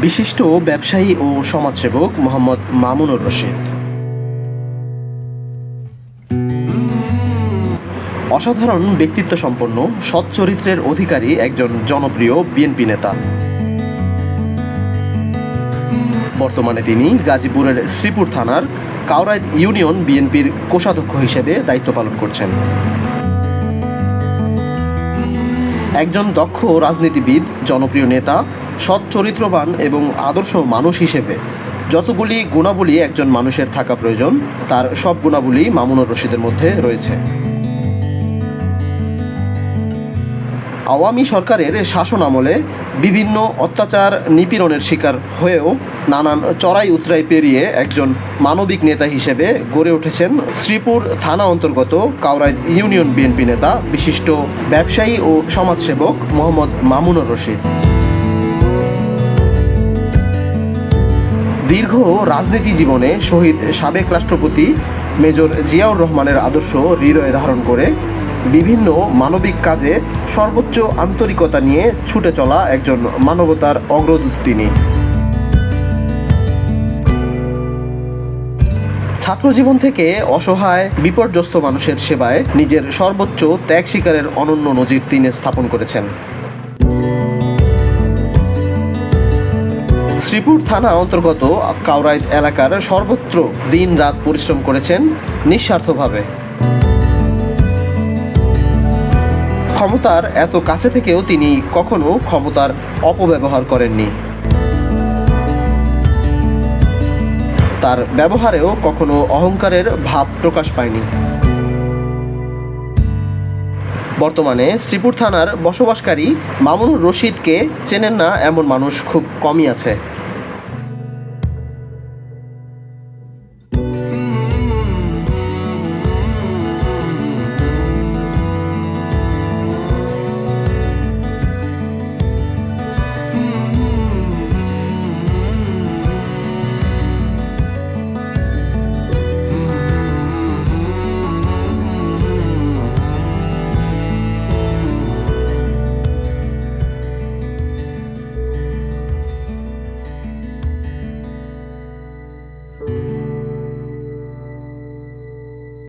বিশিষ্ট ব্যবসায়ী ও সমাজসেবক মোহাম্মদ মামুনুর রশিদ। অসাধারণ ব্যক্তিত্ব সম্পন্ন সৎ চরিত্রের অধিকারী একজন জনপ্রিয় বিএনপি নেতা। বর্তমানে তিনি গাজীপুরের শ্রীপুর থানার কাউরাইদ ইউনিয়ন বিএনপির কোষাধ্যক্ষ হিসেবে দায়িত্ব পালন করছেন। একজন দক্ষ রাজনীতিবিদ, জনপ্রিয় নেতা, সৎ চরিত্রবান এবং আদর্শ মানুষ হিসেবে যতগুলি গুণাবলী একজন মানুষের থাকা প্রয়োজন, তার সব গুণাবলী মামুনুর রশিদের মধ্যে রয়েছে। আওয়ামী সরকারের শাসন আমলে বিভিন্ন অত্যাচার নিপীড়নের শিকার হয়েও নানান চড়াই উতরাই পেরিয়ে একজন মানবিক নেতা হিসেবে গড়ে উঠেছেন শ্রীপুর থানা অন্তর্গত কাউরাইদ ইউনিয়ন বিএনপি নেতা, বিশিষ্ট ব্যবসায়ী ও সমাজসেবক মোহাম্মদ মামুনুর রশিদ। দীর্ঘ রাজনীতি জীবনে শহীদ সাবেক রাষ্ট্রপতি মেজর জিয়াউর রহমানের আদর্শ হৃদয়ে ধারণ করে বিভিন্ন মানবিক কাজে সর্বোচ্চ আন্তরিকতা নিয়ে ছুটে চলা একজন মানবতার অগ্রদূত তিনি ছাত্রজীবন থেকে অসহায়, বিপর্যস্ত মানুষের সেবায় নিজের সর্বোচ্চ ত্যাগ শিকারের অনন্য নজির তিনি স্থাপন করেছেন। শ্রীপুর থানা অন্তর্গত কাউরাইদ এলাকার সর্বত্র দিন রাত পরিশ্রম করেছেন নিঃস্বার্থভাবে। ক্ষমতার এত কাছে থেকেও তিনি কখনো ক্ষমতার অপব্যবহার করেননি। তার ব্যবহারেও কখনো অহংকারের ভাব প্রকাশ পায়নি। বর্তমানে শ্রীপুর থানার বসবাসকারী মামুনুর রশিদকে চেনেন না এমন মানুষ খুব কমই আছে।